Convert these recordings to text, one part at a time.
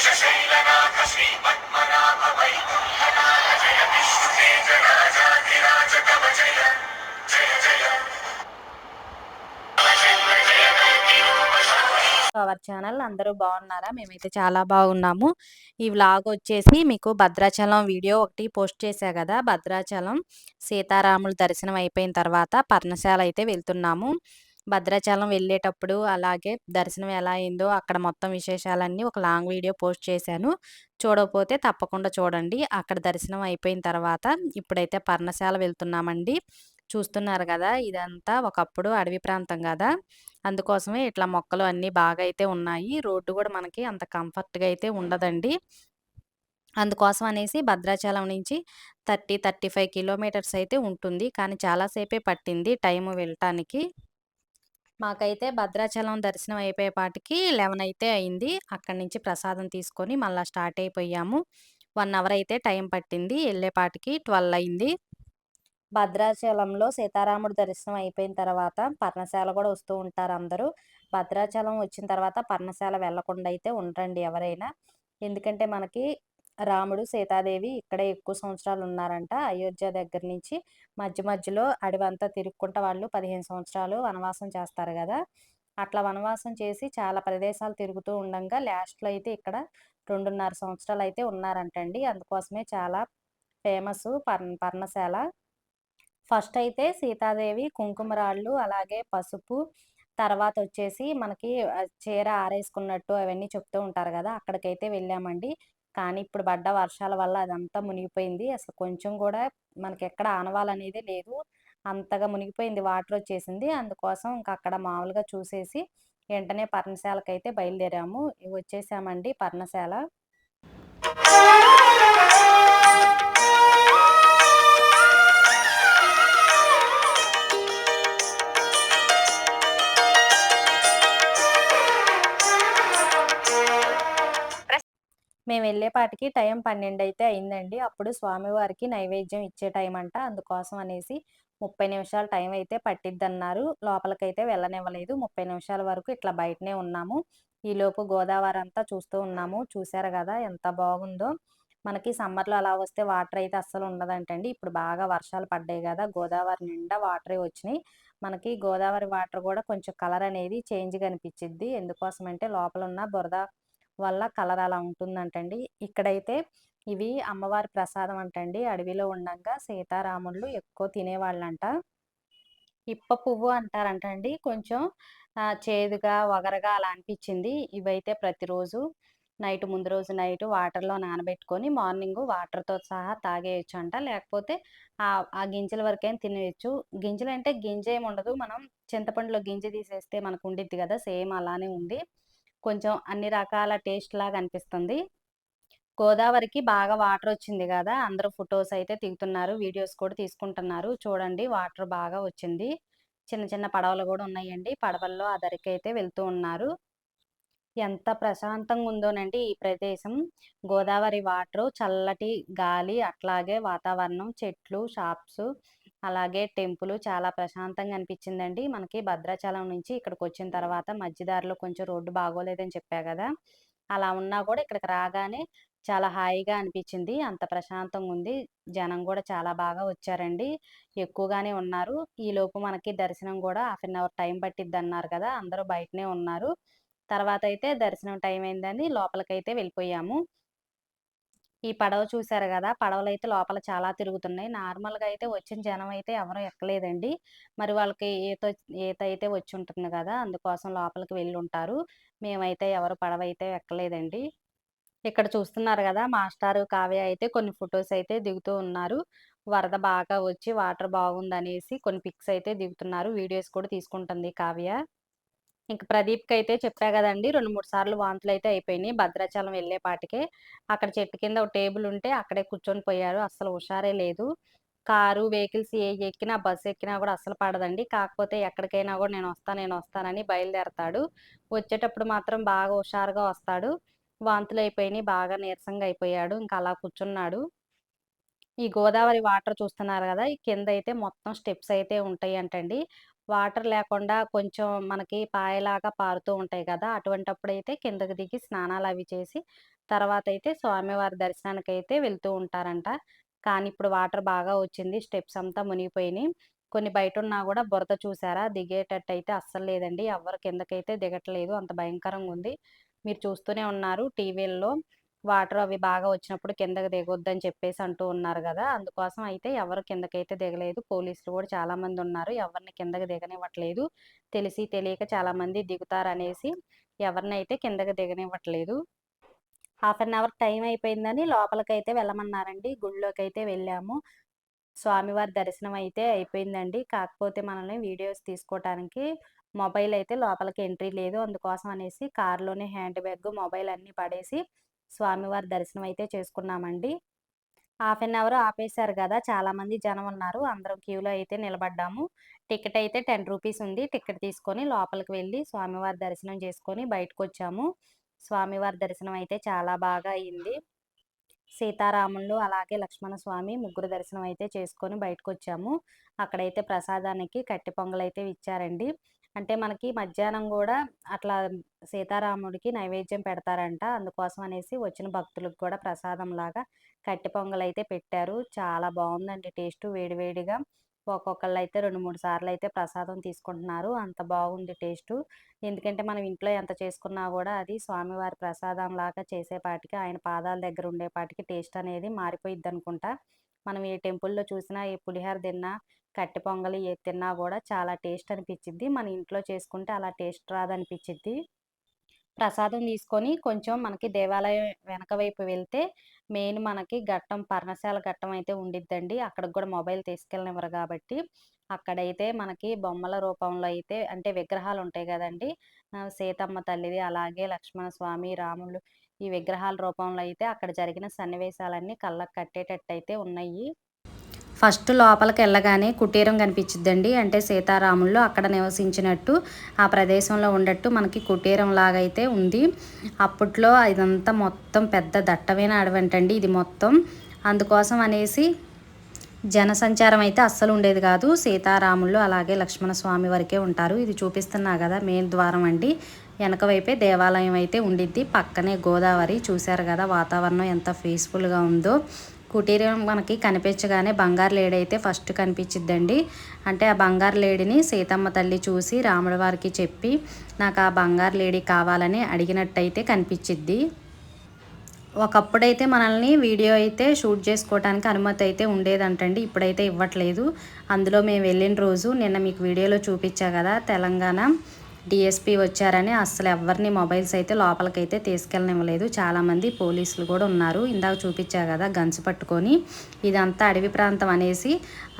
వృషశైలనాథ శ్రీ పద్మనాభ వైకుంఠనాథ జయ విష్ణుతేజ రాజాధిరాజ కవ జయ జయ జయ అవర్ ఛానల్ అందరూ బాగున్నారా? మేమైతే చాలా బాగున్నాము. ఈ వ్లాగ్ వచ్చేసి మీకు భద్రాచలం వీడియో ఒకటి పోస్ట్ చేశా కదా? భద్రాచలం సీతారాముల దర్శనం అయిపోయిన తర్వాత పర్ణశాల అయితే వెళ్తున్నాము. భద్రాచలం వెళ్ళేటప్పుడు అలాగే దర్శనం ఎలా అయిందో అక్కడ మొత్తం విశేషాలన్నీ ఒక లాంగ్ వీడియో పోస్ట్ చేశాను. చూడకపోతే తప్పకుండా చూడండి. అక్కడ దర్శనం అయిపోయిన తర్వాత ఇప్పుడైతే పర్ణశాల వెళ్తున్నామండి. చూస్తున్నారు కదా ఇదంతా ఒకప్పుడు అడవి ప్రాంతం కదా. అందుకోసమే ఇట్లా మొక్కలు అన్నీ బాగా అయితే ఉన్నాయి. రోడ్డు కూడా మనకి అంత కంఫర్ట్గా అయితే ఉండదండి. అందుకోసం అనేసి భద్రాచలం నుంచి థర్టీ థర్టీ ఫైవ్ కిలోమీటర్స్ అయితే ఉంటుంది. కానీ చాలాసేపే పట్టింది టైం వెళ్ళటానికి. మాకైతే భద్రాచలం దర్శనం అయిపోయేపాటికి లెవెన్ అయితే అయింది. అక్కడి నుంచి ప్రసాదం తీసుకొని మళ్ళీ స్టార్ట్ అయిపోయాము. వన్ అవర్ అయితే టైం పట్టింది. వెళ్ళేపాటికి ట్వెల్వ్ అయింది. భద్రాచలంలో సీతారాముడు దర్శనం అయిపోయిన తర్వాత పర్ణశాల కూడా వస్తూ ఉంటారు అందరూ. భద్రాచలం వచ్చిన తర్వాత పర్ణశాల వెళ్ళకుండా అయితే ఉండరండి ఎవరైనా. ఎందుకంటే మనకి రాముడు సీతాదేవి ఇక్కడే ఎక్కువ సంవత్సరాలు ఉన్నారంట అయోధ్య దగ్గర నుంచి మధ్య మధ్యలో అడవంతా తిరుక్కుంటా వాళ్ళు పదిహేను సంవత్సరాలు వనవాసం చేస్తారు కదా. అట్లా వనవాసం చేసి చాలా ప్రదేశాలు తిరుగుతూ ఉండగా లాస్ట్లో అయితే ఇక్కడ రెండున్నర సంవత్సరాలు అయితే ఉన్నారంటండి. అందుకోసమే చాలా ఫేమస్ పర్ణ పర్ణశాల. ఫస్ట్ అయితే సీతాదేవి కుంకుమరాళ్ళు అలాగే పసుపు తర్వాత వచ్చేసి మనకి చీర ఆరేసుకున్నట్టు అవన్నీ చెప్తూ ఉంటారు కదా. అక్కడికైతే వెళ్ళామండి. కానీ ఇప్పుడు పడ్డ వర్షాల వల్ల అదంతా మునిగిపోయింది. అసలు కొంచెం కూడా మనకి ఎక్కడ ఆనవాలనేదే లేదు. అంతగా మునిగిపోయింది వాటర్ వచ్చేసింది. అందుకోసం ఇంకా అక్కడ మామూలుగా చూసేసి వెంటనే పర్ణశాలకు అయితే బయలుదేరాము. వచ్చేసామండి పర్ణశాల. మేము వెళ్ళేపాటికి టైం పన్నెండు అయితే అయిందండి. అప్పుడు స్వామివారికి నైవేద్యం ఇచ్చే టైం అంట. అందుకోసం అనేసి ముప్పై నిమిషాల టైం అయితే పట్టిద్ది అన్నారు లోపలికైతే వెళ్ళనివ్వలేదు. ముప్పై నిమిషాల వరకు ఇట్లా బయటనే ఉన్నాము. ఈలోపు గోదావరి అంతా చూస్తూ ఉన్నాము. చూసారు కదా ఎంత బాగుందో. మనకి సమ్మర్లో అలా వస్తే వాటర్ అయితే అస్సలు ఉండదంటండి. ఇప్పుడు బాగా వర్షాలు పడ్డాయి కదా. గోదావరి నిండా వాటర్ వచ్చినాయి. మనకి గోదావరి వాటర్ కూడా కొంచెం కలర్ అనేది చేంజ్ కనిపించిద్ది ఎందుకోసమంటే లోపల ఉన్న బురద వల్ల కలర్ అలా ఉంటుందంటండి. ఇక్కడైతే ఇవి అమ్మవారి ప్రసాదం అంటండి. అడవిలో ఉండగా సీతారాముళ్ళు ఎక్కువ తినేవాళ్ళంట. ఇప్ప పువ్వు అంటారంటండి. కొంచెం చేదుగా వగరగా అలా అనిపించింది. ఇవైతే ప్రతిరోజు నైట్ ముందు రోజు నైట్ వాటర్లో నానబెట్టుకొని మార్నింగ్ వాటర్తో సహా తాగేయచ్చు అంట లేకపోతే ఆ గింజల వరకైనా తినేయచ్చు. గింజలు అంటే గింజ ఏమి ఉండదు మనం చింతపండులో గింజ తీసేస్తే మనకు ఉండిద్ది కదా. సేమ్ అలానే ఉంది. కొంచెం అన్ని రకాల టేస్ట్ లాగా అనిపిస్తుంది. గోదావరికి బాగా వాటర్ వచ్చింది కదా అందరూ ఫొటోస్ అయితే దిగుతున్నారు వీడియోస్ కూడా తీసుకుంటున్నారు. చూడండి వాటర్ బాగా వచ్చింది. చిన్న చిన్న పడవలు కూడా ఉన్నాయండి. పడవల్లో ఆ దరికి అయితే వెళ్తూ ఉన్నారు. ఎంత ప్రశాంతంగా ఉందోనండి ఈ ప్రదేశం. గోదావరి వాటర్ చల్లటి గాలి అట్లాగే వాతావరణం చెట్లు షాప్స్ అలాగే టెంపుల్ చాలా ప్రశాంతంగా అనిపించిందండి. మనకి భద్రాచలం నుంచి ఇక్కడికి వచ్చిన తర్వాత మధ్యదారిలో కొంచెం రోడ్డు బాగోలేదని చెప్పా కదా! అలా ఉన్నా కూడా ఇక్కడికి రాగానే చాలా హాయిగా అనిపించింది. అంత ప్రశాంతంగా ఉంది. జనం కూడా చాలా బాగా వచ్చారండి. ఎక్కువగానే ఉన్నారు. ఈ లోపు మనకి దర్శనం కూడా హాఫ్ అన్ అవర్ టైం పట్టిద్ది అన్నారు కదా! అందరూ బయటనే ఉన్నారు. తర్వాత అయితే దర్శనం టైం అయిందని లోపలికైతే వెళ్ళిపోయాము. ఈ పడవ చూసారు కదా! పడవలు అయితే లోపల చాలా తిరుగుతున్నాయి. నార్మల్గా అయితే వచ్చిన జనం అయితే ఎవరూ ఎక్కలేదండి. మరి వాళ్ళకి ఈత ఈత అయితే వచ్చి ఉంటుంది కదా! అందుకోసం లోపలికి వెళ్ళి ఉంటారు మేమైతే ఎవరు పడవ అయితే ఎక్కలేదండి. ఇక్కడ చూస్తున్నారు కదా! మాస్టారు కావ్య అయితే కొన్ని ఫొటోస్ అయితే దిగుతూ ఉన్నారు. వరద బాగా వచ్చి వాటర్ బాగుందనేసి కొన్ని పిక్స్ అయితే దిగుతున్నారు. వీడియోస్ కూడా తీసుకుంటుంది కావ్య. ఇంక ప్రదీప్కి అయితే చెప్పా కదండి రెండు మూడు సార్లు వాంతులు అయితే అయిపోయినాయి. భద్రాచలం వెళ్ళేపాటికే అక్కడ చెట్టు కింద ఒక టేబుల్ ఉంటే అక్కడే కూర్చొని పోయారు. అస్సలు హుషారే లేదు. కారు వెహికల్స్ ఏ ఎక్కినా బస్సు ఎక్కినా కూడా అస్సలు పడదండి. కాకపోతే ఎక్కడికైనా కూడా నేను వస్తాను నేను వస్తానని బయలుదేరతాడు. వచ్చేటప్పుడు మాత్రం బాగా హుషారుగా వస్తాడు. వాంతులు అయిపోయినాయి బాగా నీరసంగా అయిపోయాడు. ఇంకా అలా కూర్చున్నాడు. ఈ గోదావరి వాటర్ చూస్తున్నారు కదా ఈ కింద అయితే మొత్తం స్టెప్స్ అయితే ఉంటాయి అంటండి వాటర్ లేకుండా కొంచెం మనకి పాయలాగా పారుతూ ఉంటాయి కదా! అటువంటప్పుడు అయితే కిందకి దిగి స్నానాలు అవి చేసి తర్వాత అయితే స్వామివారి దర్శనానికి అయితే వెళ్తూ ఉంటారంట. కానీ ఇప్పుడు వాటర్ బాగా వచ్చింది స్టెప్స్ అంతా మునిగిపోయినాయి. కొన్ని బయట ఉన్నా కూడా బురద చూసారా? దిగేటట్టు అయితే అస్సలు లేదండి. ఎవరు కిందకైతే దిగట్లేదు. అంత భయంకరంగా ఉంది. మీరు చూస్తూనే ఉన్నారు టీవీల్లో. వాటర్ అవి బాగా వచ్చినప్పుడు కిందకి దిగొద్దని చెప్పేసి అంటూ ఉన్నారు కదా! అందుకోసం అయితే ఎవరు కిందకైతే దిగలేదు. పోలీసులు కూడా చాలా మంది ఉన్నారు. ఎవరిని కిందకి దిగనివ్వట్లేదు. తెలిసి తెలియక చాలా మంది దిగుతారనేసి ఎవరినైతే కిందకి దిగనివ్వట్లేదు. హాఫ్ అన్ అవర్ టైం అయిపోయిందని లోపలికైతే వెళ్ళమన్నారండి. గుళ్ళోకి అయితే వెళ్ళాము. స్వామివారి దర్శనం అయితే అయిపోయిందండి. కాకపోతే మనల్ని వీడియోస్ తీసుకోవటానికి మొబైల్ అయితే లోపలికి ఎంట్రీ లేదు. అందుకోసం అనేసి కార్లోనే హ్యాండ్ బ్యాగ్ మొబైల్ అన్నీ పడేసి స్వామివారి దర్శనం అయితే చేసుకున్నామండి. హాఫ్ అన్ అవర్ ఆపేశారు కదా చాలా మంది జనం ఉన్నారు అందరం క్యూలో అయితే నిలబడ్డాము. టికెట్ అయితే టెన్ రూపీస్ ఉంది టికెట్ తీసుకొని లోపలికి వెళ్ళి స్వామివారి దర్శనం చేసుకొని బయటకు వచ్చాము స్వామివారి దర్శనం అయితే చాలా బాగా అయింది. సీతారాములు అలాగే లక్ష్మణ స్వామి ముగ్గురు దర్శనం అయితే చేసుకొని బయటకు వచ్చాము అక్కడైతే ప్రసాదానికి కట్టి పొంగలైతే ఇచ్చారండి. అంటే మనకి మధ్యాహ్నం కూడా అట్లా సీతారాముడికి నైవేద్యం పెడతారంట. అందుకోసం అనేసి వచ్చిన భక్తులకు కూడా ప్రసాదం లాగా కట్టి పొంగల్ అయితే పెట్టారు. చాలా బాగుందండి టేస్ట్ వేడివేడిగా ఒక్కొక్కళ్ళు అయితే రెండు మూడు సార్లు అయితే ప్రసాదం తీసుకుంటున్నారు. అంత బాగుంది టేస్ట్. ఎందుకంటే మనం ఇంట్లో ఎంత చేసుకున్నా కూడా అది స్వామివారి ప్రసాదం లాగా చేసేపాటికి ఆయన పాదాల దగ్గర ఉండేపాటికి టేస్ట్ అనేది మారిపోయిద్ది అనుకుంటా మనం ఏ టెంపుల్లో చూసినా ఏ పులిహోర తిన్నా కట్టె పొంగలి ఏ తిన్నా కూడా చాలా టేస్ట్ అనిపించింది మన ఇంట్లో చేసుకుంటే అలా టేస్ట్ రాదనిపించింది ప్రసాదం తీసుకొని కొంచెం మనకి దేవాలయం వెనక వైపు వెళ్తే మెయిన్ మనకి ఘట్టం పర్ణశాల ఘట్టం అయితే ఉండిద్దండి. అక్కడికి కూడా మొబైల్ తీసుకెళ్ళనివ్వరు కాబట్టి అక్కడైతే మనకి బొమ్మల రూపంలో అయితే అంటే విగ్రహాలు ఉంటాయి కదండి. సీతమ్మ తల్లిది అలాగే లక్ష్మణ స్వామి రాములు ఈ విగ్రహాల రూపంలో అయితే అక్కడ జరిగిన సన్నివేశాలన్నీ కళ్ళకు కట్టేటట్టు అయితే ఉన్నాయి. ఫస్ట్ లోపలికి వెళ్ళగానే కుటీరం కనిపించిద్దండి. అంటే సీతారాములు అక్కడ నివసించినట్టు ఆ ప్రదేశంలో ఉండట్టు మనకి కుటీరం లాగైతే ఉంది. అప్పట్లో ఇదంతా మొత్తం పెద్ద దట్టమైన అడవంటండి ఇది మొత్తం. అందుకోసం అనేసి జనసంచారం అయితే అస్సలు ఉండేది కాదు. సీతారాములు అలాగే లక్ష్మణ స్వామి వరకే ఉంటారు. ఇది చూపిస్తున్నా కదా మెయిన్ ద్వారం అండి. వెనక వైపే దేవాలయం అయితే ఉండిద్ది. పక్కనే గోదావరి చూశారు కదా వాతావరణం ఎంత పీస్ఫుల్గా ఉందో. కుటీరం మనకి కనిపించగానే బంగారు లేడీ అయితే ఫస్ట్ కనిపించిద్దండి. అంటే ఆ బంగారు లేడీని సీతమ్మ తల్లి చూసి రాముడి వారికి చెప్పి నాకు ఆ బంగారు లేడీ కావాలని అడిగినట్టయితే కనిపించిద్ది. ఒకప్పుడైతే మనల్ని వీడియో అయితే షూట్ చేసుకోవడానికి అనుమతి అయితే ఉండేదంటండి. ఇప్పుడైతే ఇవ్వట్లేదు. అందులో మేము వెళ్ళిన రోజు నిన్న మీకు వీడియోలో చూపించా కదా తెలంగాణ. డిఎస్పీ వచ్చారని అసలు ఎవరిని మొబైల్స్ అయితే లోపలికైతే తీసుకెళ్ళనివ్వలేదు. చాలామంది పోలీసులు కూడా ఉన్నారు. ఇందాక చూపించా కదా గన్స్ పట్టుకొని ఇదంతా అడవి ప్రాంతం అనేసి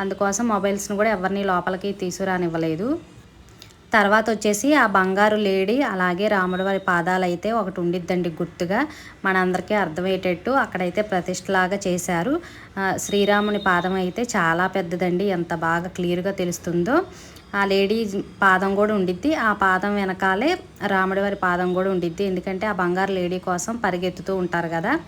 అందుకోసం మొబైల్స్ని కూడా ఎవరిని లోపలికి తీసుకురానివ్వలేదు. తర్వాత వచ్చేసి ఆ బంగారు లేడీ అలాగే రాముడి వారి పాదాలు అయితే ఒకటి ఉండిద్దండి గుర్తుగా. మనందరికీ అర్థమయ్యేటట్టు అక్కడైతే ప్రతిష్టలాగా చేశారు. శ్రీరాముని పాదం అయితే చాలా పెద్దదండి. ఎంత బాగా క్లియర్గా తెలుస్తుందో. ఆ లేడీ పాదం కూడా ఉండిద్ది. ఆ పాదం వెనకాలే రాముడి వారి పాదం కూడా ఉండిద్ది. ఎందుకంటే ఆ బంగారు లేడీ కోసం పరిగెత్తుతూ ఉంటారు కదా.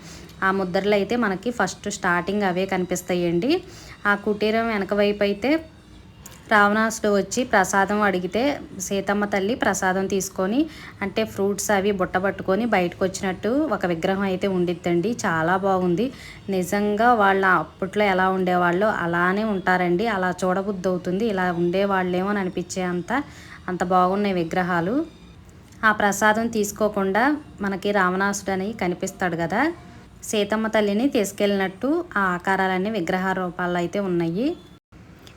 ఆ ముద్రలు అయితే మనకి ఫస్ట్ స్టార్టింగ్ అవే కనిపిస్తాయండి. ఆ కుటీరం వెనక వైపు అయితే రావణాసుడు వచ్చి ప్రసాదం అడిగితే సీతమ్మ తల్లి ప్రసాదం తీసుకొని అంటే ఫ్రూట్స్ అవి బుట్ట పట్టుకొని బయటకు వచ్చినట్టు ఒక విగ్రహం అయితే ఉండిద్దండి. చాలా బాగుంది. నిజంగా వాళ్ళ అప్పట్లో ఎలా ఉండేవాళ్ళు అలానే ఉంటారండి. అలా చూడబుద్ధి అవుతుంది ఇలా ఉండేవాళ్ళేమో అని అనిపించే అంత అంత బాగున్నాయి విగ్రహాలు. ఆ ప్రసాదం తీసుకోకుండా మనకి రావణాసుడు అని కనిపిస్తాడు కదా సీతమ్మ తల్లిని తీసుకెళ్ళినట్టు ఆ ఆకారాలన్నీ విగ్రహ రూపాల్లో అయితే ఉన్నాయి.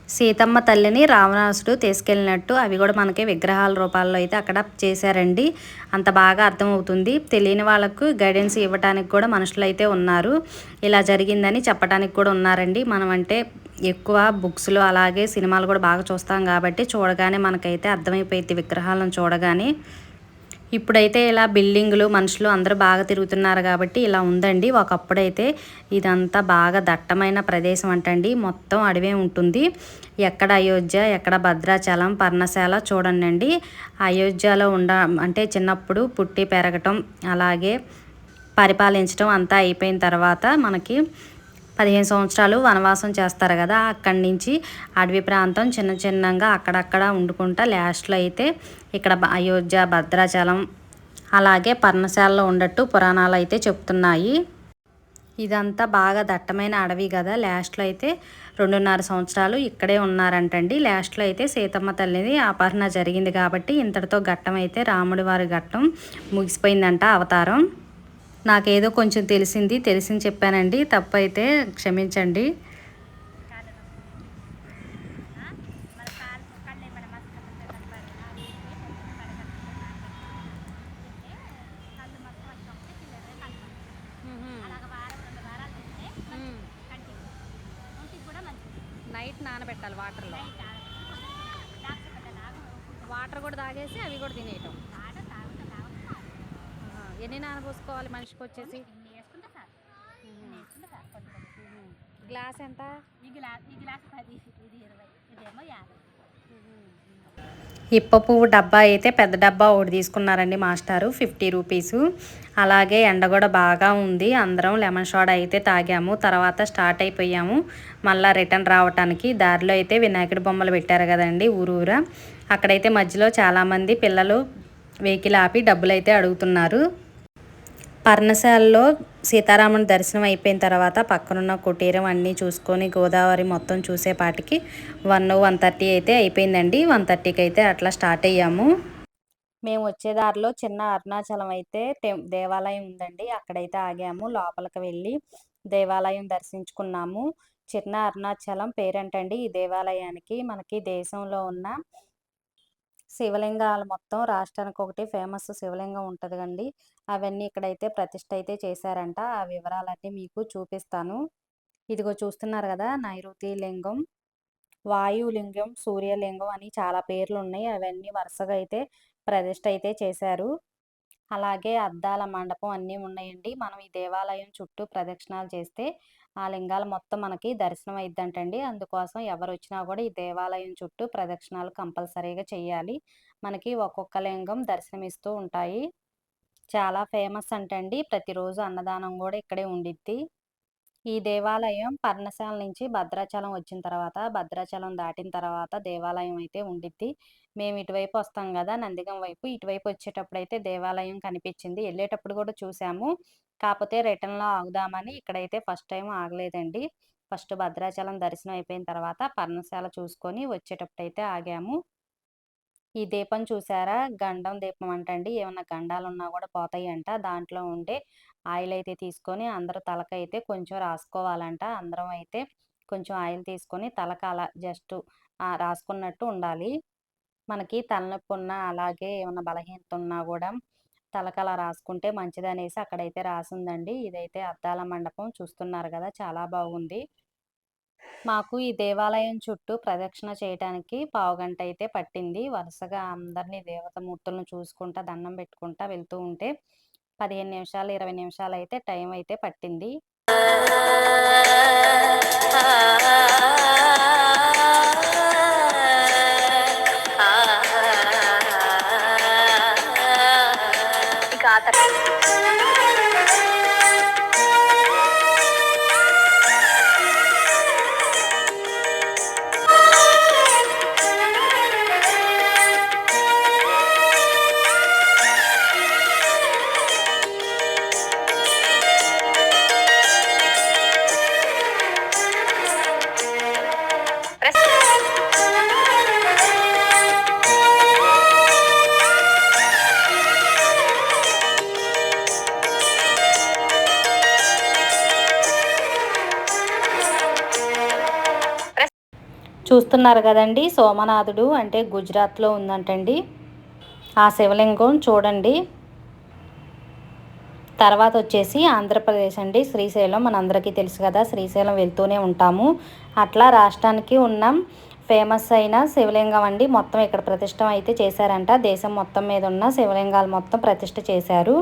సీతమ్మ తల్లిని రావణాసుడు తీసుకెళ్ళినట్టు అవి కూడా మనకి విగ్రహాల రూపాల్లో అయితే అక్కడ చేశారండి. అంత బాగా అర్థమవుతుంది. తెలియని వాళ్ళకు గైడెన్స్ ఇవ్వడానికి కూడా మనుషులు అయితే ఉన్నారు. ఇలా జరిగిందని చెప్పడానికి కూడా ఉన్నారండి. మనం అంటే ఎక్కువ బుక్స్లో అలాగే సినిమాలు కూడా బాగా చూస్తాం కాబట్టి చూడగానే మనకైతే అర్థమైపోయింది విగ్రహాలను చూడగానే. ఇప్పుడైతే ఇలా బిల్డింగులు మనుషులు అందరూ బాగా తిరుగుతున్నారు కాబట్టి ఇలా ఉందండి. ఒకప్పుడైతే ఇదంతా బాగా దట్టమైన ప్రదేశం అంటండి. మొత్తం అడవే ఉంటుంది. ఎక్కడ అయోధ్య ఎక్కడ భద్రాచలం పర్ణశాల చూడండి అండి అయోధ్యలో ఉండ అంటే చిన్నప్పుడు పుట్టి పెరగటం అలాగే పరిపాలించడం అంతా అయిపోయిన తర్వాత మనకి పదిహేను సంవత్సరాలు వనవాసం చేస్తారు కదా అక్కడి నుంచి అడవి ప్రాంతం చిన్న చిన్నగా అక్కడక్కడ ఉండుకుంటా లాస్ట్లో అయితే ఇక్కడ అయోధ్య భద్రాచలం అలాగే పర్ణశాలలో ఉండట్టు పురాణాలు అయితే చెప్తున్నాయి. ఇదంతా బాగా దట్టమైన అడవి కదా లాస్ట్లో అయితే రెండున్నర సంవత్సరాలు ఇక్కడే ఉన్నారంటండి. లాస్ట్లో అయితే సీతమ్మ తల్లిని అపహరణ జరిగింది కాబట్టి ఇంతటితో ఘట్టం అయితే రాముడి వారి ఘట్టం ముగిసిపోయిందంట అవతారం. నాకేదో కొంచెం తెలిసింది తెలిసింది చెప్పానండి. తప్పైతే క్షమించండి నైట్ నానబెట్టాలి వాటర్లో వాటర్ కూడా తాగేసి అవి కూడా తినేయటం ఆహా. ఎన్ని నానబోసుకోవాలి మనిషికి వచ్చేసి? గ్లాస్ ఎంత? ఈ గ్లాస్ ఈ గ్లాస్ పది ఇది ఇరవై ఇదేమో యాభై. ఇప్ప పువ్వు డబ్బా అయితే పెద్ద డబ్బా ఒకటి తీసుకున్నారండి మాస్టారు ఫిఫ్టీ రూపీస్. అలాగే ఎండ కూడా బాగా ఉంది. అందరం లెమన్ సోడా అయితే తాగాము. తర్వాత స్టార్ట్ అయిపోయాము. మళ్ళీ రిటర్న్ రావటానికి దారిలో అయితే వినాయకుడి బొమ్మలు పెట్టారు కదండి ఊరూరా అక్కడైతే మధ్యలో చాలామంది పిల్లలు వెహికల్ ఆపి డబ్బులు అయితే అడుగుతున్నారు. పర్ణశాలలో సీతారాముని దర్శనం అయిపోయిన తర్వాత పక్కనున్న కుటీరం అన్నీ చూసుకొని గోదావరి మొత్తం చూసేపాటికి వన్ వన్ థర్టీ అయితే అయిపోయిందండి. వన్ థర్టీకి అయితే అట్లా స్టార్ట్ అయ్యాము. మేము వచ్చే దారిలో చిన్న అరుణాచలం అయితే టెం దేవాలయం ఉందండి. అక్కడైతే ఆగాము. లోపలికి వెళ్ళి దేవాలయం దర్శించుకున్నాము. చిన్న అరుణాచలం పేరంటండి ఈ దేవాలయానికి. మనకి దేశంలో ఉన్న శివలింగాలు మొత్తం రాష్ట్రానికి ఒకటి ఫేమస్ శివలింగం ఉంటుంది కండి అవన్నీ ఇక్కడైతే ప్రతిష్ట అయితే చేశారంట. ఆ వివరాలన్నీ మీకు చూపిస్తాను. ఇదిగో చూస్తున్నారు కదా నైరుతి లింగం వాయులింగం సూర్యలింగం అని చాలా పేర్లు ఉన్నాయి అవన్నీ వరుసగా అయితే ప్రతిష్ట అయితే చేశారు. అలాగే అద్దాల మండపం అన్నీ ఉన్నాయండి. మనం ఈ దేవాలయం చుట్టూ ప్రదక్షిణాలు చేస్తే ఆ లింగాలు మొత్తం మనకి దర్శనం అయిద్దంటండి. అందుకోసం ఎవరు వచ్చినా కూడా ఈ దేవాలయం చుట్టూ ప్రదక్షిణాలు కంపల్సరీగా చేయాలి మనకి ఒక్కొక్క లింగం దర్శనమిస్తూ ఉంటాయి. చాలా ఫేమస్ అంటండి. ప్రతిరోజు అన్నదానం కూడా ఇక్కడే ఉండిద్ది. ఈ దేవాలయం పర్ణశాల నుంచి భద్రాచలం వచ్చిన తర్వాత భద్రాచలం దాటిన తర్వాత దేవాలయం అయితే ఉండిద్ది. మేము ఇటువైపు వస్తాం కదా నందిగం వైపు. ఇటువైపు వచ్చేటప్పుడు అయితే దేవాలయం కనిపించింది. వెళ్ళేటప్పుడు కూడా చూసాము. కాకపోతే రిటర్న్లో ఆగుదామని ఇక్కడైతే ఫస్ట్ టైం ఆగలేదండి. ఫస్ట్ భద్రాచలం దర్శనం అయిపోయిన తర్వాత పర్ణశాల చూసుకొని వచ్చేటప్పుడు అయితే ఆగాము. ఈ దీపం చూసారా? గండం దీపం అంటండి. ఏమన్నా గండాలు ఉన్నా కూడా పోతాయంట. దాంట్లో ఉండే ఆయిల్ అయితే తీసుకొని అందరూ తలకైతే కొంచెం రాసుకోవాలంట. అందరం అయితే కొంచెం ఆయిల్ తీసుకొని తలక అలా జస్ట్ రాసుకున్నట్టు ఉండాలి. మనకి తలనొప్పి ఉన్నా అలాగే ఏమన్నా బలహీనత ఉన్నా కూడా తలక అలా రాసుకుంటే మంచిదనేసి అక్కడైతే రాసిందండి. ఇదైతే అద్దాల మండపం చూస్తున్నారు కదా చాలా బాగుంది. మాకు ఈ దేవాలయం చుట్టూ ప్రదక్షిణ చేయడానికి పావుగంట అయితే పట్టింది. వరుసగా అందరినీ దేవతమూర్తులను చూసుకుంటా దండం పెట్టుకుంటా వెళ్తూ ఉంటే పదిహేను నిమిషాలు ఇరవై నిమిషాలు అయితే టైం అయితే పట్టింది. చూస్తున్నారు కదండి. సోమనాథుడు అంటే గుజరాత్లో ఉందంటండి. ఆ శివలింగం చూడండి. తర్వాత వచ్చేసి ఆంధ్రప్రదేశ్ అండి. శ్రీశైలం మనందరికీ తెలుసు కదా. శ్రీశైలం వెళ్తూనే ఉంటాము. అట్లా రాష్ట్రానికి ఉన్న. ఫేమస్ అయిన శివలింగం అండి. మొత్తం ఇక్కడ ప్రతిష్టం అయితే చేశారంట. దేశం మొత్తం మీద ఉన్న శివలింగాలు మొత్తం ప్రతిష్ట చేశారు.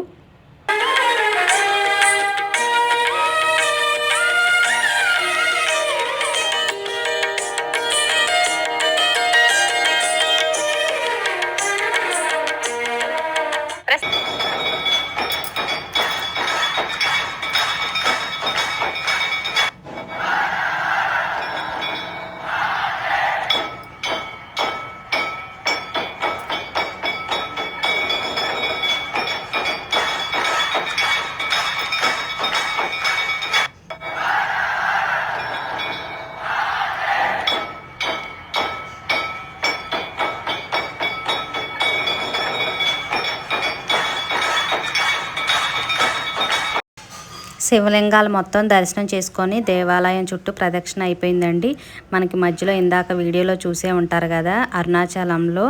శివలింగాలు మొత్తం దర్శనం చేసుకొని దేవాలయం చుట్టూ ప్రదక్షిణ అయిపోయిందండి. మనకి మధ్యలో ఇందాక వీడియోలో చూసే ఉంటారు కదా అరుణాచలంలో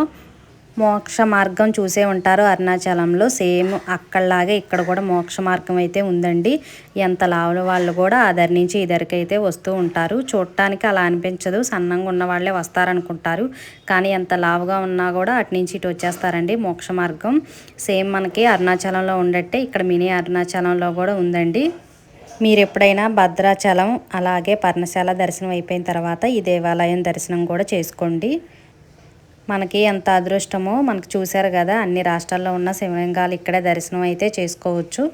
మోక్ష మార్గం చూసే ఉంటారు అరుణాచలంలో. సేమ్ అక్కడలాగే ఇక్కడ కూడా మోక్ష మార్గం అయితే ఉందండి. ఎంత లావుల వాళ్ళు కూడా అదరి నుంచి ఇదరికి అయితే వస్తూ ఉంటారు. చూడటానికి అలా అనిపించదు. సన్నంగా ఉన్న వాళ్ళే వస్తారనుకుంటారు. కానీ ఎంత లావుగా ఉన్నా కూడా అటు నుంచి ఇటు వచ్చేస్తారండి మోక్ష మార్గం. సేమ్ మనకి అరుణాచలంలో ఉండట్టే ఇక్కడ మినీ అరుణాచలంలో కూడా ఉందండి. మీరు ఎప్పుడైనా భద్రాచలం అలాగే పర్ణశాల దర్శనం అయిపోయిన తర్వాత ఈ దేవాలయం దర్శనం కూడా చేసుకోండి. మనకి ఎంత అదృష్టమో మనకు చూశారు కదా అన్ని రాష్ట్రాల్లో ఉన్న శివలింగాలు ఇక్కడే దర్శనం అయితే చేసుకోవచ్చు.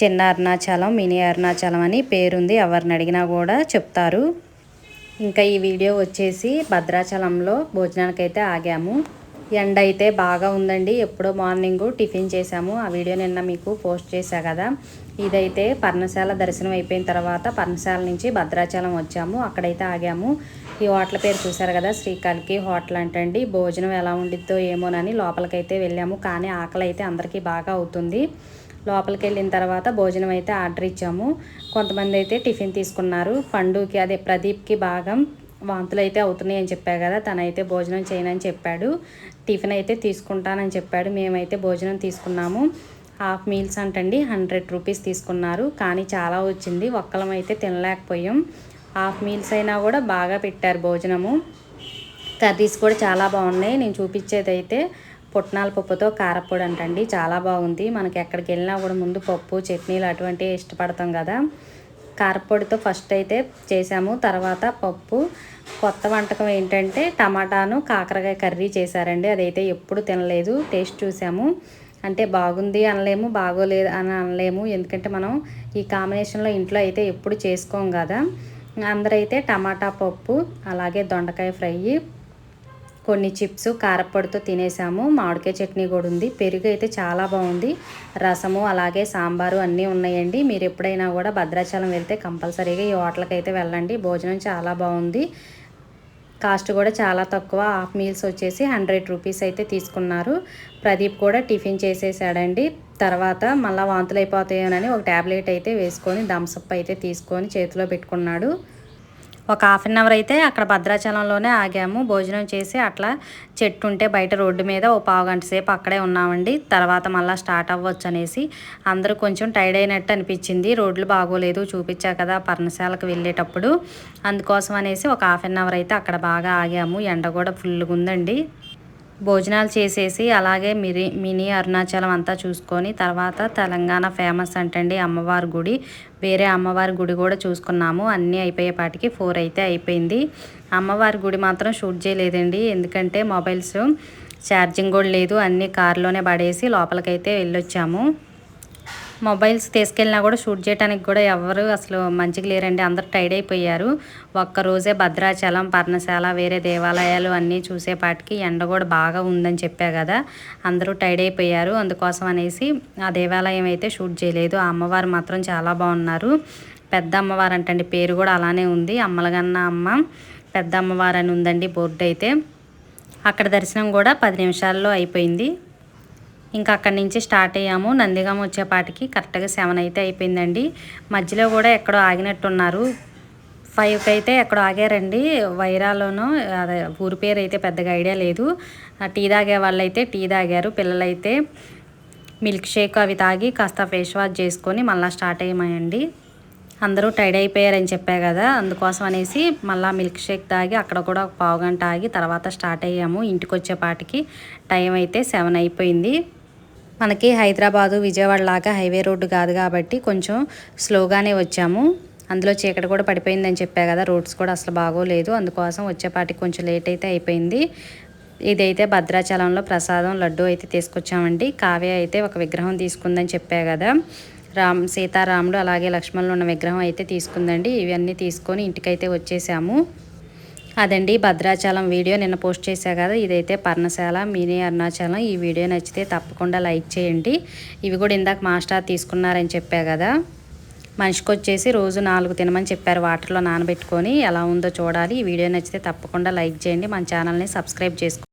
చిన్న అరుణాచలం మినీ అరుణాచలం అని పేరుంది ఎవరిని అడిగినా కూడా చెప్తారు. ఇంకా ఈ వీడియో వచ్చేసి భద్రాచలంలో భోజనానికి అయితే ఆగాము. ఎండ అయితే బాగా ఉందండి. ఎప్పుడో మార్నింగ్ టిఫిన్ చేసాము ఆ వీడియో నిన్న మీకు పోస్ట్ చేశా కదా. ఇదైతే పర్ణశాల దర్శనం అయిపోయిన తర్వాత పర్ణశాల నుంచి భద్రాచలం వచ్చాము. అక్కడైతే ఆగాము. ఈ హోటల్ పేరు చూసారు కదా శ్రీకాళికి హోటల్ అంటండి. భోజనం ఎలా ఉండిద్దో ఏమోనని లోపలికైతే వెళ్ళాము. కానీ ఆకలి అయితే అందరికీ బాగా అవుతుంది. లోపలికి వెళ్ళిన తర్వాత భోజనం అయితే ఆర్డర్ ఇచ్చాము. కొంతమంది అయితే టిఫిన్ తీసుకున్నారు. పండుకి అదే ప్రదీప్కి భాగం వాంతులు అయితే అవుతున్నాయి అని చెప్పా కదా. తనైతే భోజనం చేయనని చెప్పాడు. టిఫిన్ అయితే తీసుకుంటానని చెప్పాడు. మేమైతే భోజనం తీసుకున్నాము. హాఫ్ మీల్స్ అంటండి హండ్రెడ్ రూపీస్ తీసుకున్నారు. కానీ చాలా వచ్చింది. ఒక్కలం అయితే తినలేకపోయాం. హాఫ్ మీల్స్ అయినా కూడా బాగా పెట్టారు భోజనము. కర్రీస్ కూడా చాలా బాగున్నాయి. నేను చూపించేది అయితే పుట్నాల పప్పుతో కారపొడి అంటండి. చాలా బాగుంది. మనకి ఎక్కడికి వెళ్ళినా కూడా ముందు పప్పు చట్నీలు అటువంటివి ఇష్టపడతాం కదా. కారపొడితో ఫస్ట్ అయితే చేసాము. తర్వాత పప్పు. కొత్త వంటకం ఏంటంటే టమాటాను కాకరకాయ కర్రీ చేశారండి. అదైతే ఎప్పుడు తినలేదు. టేస్ట్ చూసాము. అంటే బాగుంది అనలేము బాగోలేదు అని అనలేము. ఎందుకంటే మనం ఈ కాంబినేషన్లో ఇంట్లో అయితే ఎప్పుడు చేసుకోం కదా. అందరైతే టమాటా పప్పు అలాగే దొండకాయ ఫ్రై కొన్ని చిప్స్ కారప్పొడితో తినేసాము. మామిడికాయ చట్నీ కూడా ఉంది. పెరుగు అయితే చాలా బాగుంది. రసము అలాగే సాంబారు అన్నీ ఉన్నాయండి. మీరు ఎప్పుడైనా కూడా భద్రాచలం వెళ్తే కంపల్సరీగా ఈ హోటల్కి అయితే వెళ్ళండి. భోజనం చాలా బాగుంది. కాస్ట్ కూడా చాలా తక్కువ. హాఫ్ మీల్స్ వచ్చేసి హండ్రెడ్ రూపీస్ అయితే తీసుకున్నారు. ప్రదీప్ కూడా టిఫిన్ చేసేసాడండి. తర్వాత మళ్ళీ వాంతులు అయిపోతాయోనని ఒక ట్యాబ్లెట్ అయితే వేసుకొని థమ్సప్ అయితే తీసుకొని చేతిలో పెట్టుకున్నాడు. ఒక హాఫ్ అన్ అవర్ అయితే అక్కడ భద్రాచలంలోనే ఆగాము. భోజనం చేసి అట్లా చెట్టు ఉంటే బయట రోడ్డు మీద ఓ పావు గంట సేపు అక్కడే ఉన్నామండి. తర్వాత మళ్ళీ స్టార్ట్ అవ్వచ్చు అనేసి అందరూ కొంచెం టైర్డ్ అయినట్టు అనిపించింది. రోడ్లు బాగోలేదు చూపించా కదా పర్ణశాలకు వెళ్ళేటప్పుడు. అందుకోసం అనేసి ఒక హాఫ్ అన్ అవర్ అయితే అక్కడ బాగా ఆగాము. ఎండ కూడా ఫుల్గా ఉందండి. భోజనాలు చేసేసి అలాగే మిరి మినీ అరుణాచలం అంతా చూసుకొని తర్వాత తెలంగాణ ఫేమస్ అంటండి అమ్మవారి గుడి. వేరే అమ్మవారి గుడి కూడా చూసుకున్నాము. అన్నీ అయిపోయేపాటికి ఫోర్ అయితే అయిపోయింది. అమ్మవారి గుడి మాత్రం షూట్ చేయలేదండి. ఎందుకంటే మొబైల్స్ ఛార్జింగ్ కూడా లేదు. అన్నీ కారులోనే పడేసి లోపలికైతే వెళ్ళొచ్చాము. మొబైల్స్ తీసుకెళ్ళినా కూడా షూట్ చేయడానికి కూడా ఎవరు అసలు మంచిగా లేరండి. అందరు టైడ్ అయిపోయారు. ఒక్కరోజే భద్రాచలం పర్ణశాల వేరే దేవాలయాలు అన్నీ చూసేపాటికి ఎండ కూడా బాగా ఉందని చెప్పా కదా. అందరూ టైడ్ అయిపోయారు. అందుకోసం అనేసి ఆ దేవాలయం అయితే షూట్ చేయలేదు. ఆ అమ్మవారు మాత్రం చాలా బాగున్నారు. పెద్ద అమ్మవారు అంటండి పేరు కూడా అలానే ఉంది. అమ్మలగన్న అమ్మ పెద్ద అమ్మవారు అని ఉందండి బోర్డు అయితే. అక్కడ దర్శనం కూడా పది నిమిషాల్లో అయిపోయింది. ఇంకా అక్కడి నుంచి స్టార్ట్ అయ్యాము. నందిగామ వచ్చేపాటికి కరెక్ట్గా సెవెన్ అయితే అయిపోయిందండి. మధ్యలో కూడా ఎక్కడో ఆగినట్టున్నారు. ఫైవ్కి అయితే ఎక్కడో ఆగారండి. వైరాలోనూ అదే ఊరి పేరు అయితే పెద్దగా ఐడియా లేదు. టీ తాగే వాళ్ళు అయితే టీ తాగారు. పిల్లలైతే మిల్క్ షేక్ అవి తాగి కాస్త ఫేస్ వాష్ చేసుకొని మళ్ళీ స్టార్ట్ అయ్యామండి. అందరూ టైడ్ అయిపోయారని చెప్పా కదా అందుకోసం అనేసి మళ్ళీ మిల్క్ షేక్ తాగి అక్కడ కూడా ఒక పావు గంట ఆగి తర్వాత స్టార్ట్ అయ్యాము. ఇంటికి వచ్చేపాటికి టైం అయితే సెవెన్ అయిపోయింది. మనకి హైదరాబాదు విజయవాడ లాగా హైవే రోడ్డు కాదు కాబట్టి కొంచెం స్లోగానే వచ్చాము. అందులో చీకటి కూడా పడిపోయిందని చెప్పా కదా రోడ్స్ కూడా అసలు బాగోలేదు. అందుకోసం వచ్చేపాటికి కొంచెం లేట్ అయితే అయిపోయింది. ఇదైతే భద్రాచలంలో ప్రసాదం లడ్డు అయితే తీసుకొచ్చామండి. కావ్య అయితే ఒక విగ్రహం తీసుకుందని చెప్పా కదా. రామ్ సీతారాముడు అలాగే లక్ష్మణులు ఉన్న విగ్రహం అయితే తీసుకుందండి. ఇవన్నీ తీసుకొని ఇంటికైతే వచ్చేసాము. అదండి భద్రాచలం వీడియో నిన్న పోస్ట్ చేశా కదా ఇదైతే పర్ణశాల మినీ అరుణాచలం. ఈ వీడియో నచ్చితే తప్పకుండా లైక్ చేయండి. ఇవి కూడా ఇందాక మాస్టర్ తీసుకున్నారని చెప్పా కదా. మనిషికి వచ్చేసి రోజు నాలుగు తినమని చెప్పారు వాటర్లో నానబెట్టుకొని ఎలా ఉందో చూడాలి. ఈ వీడియో నచ్చితే తప్పకుండా లైక్ చేయండి. మన ఛానల్ని సబ్స్క్రైబ్ చేసుకోండి.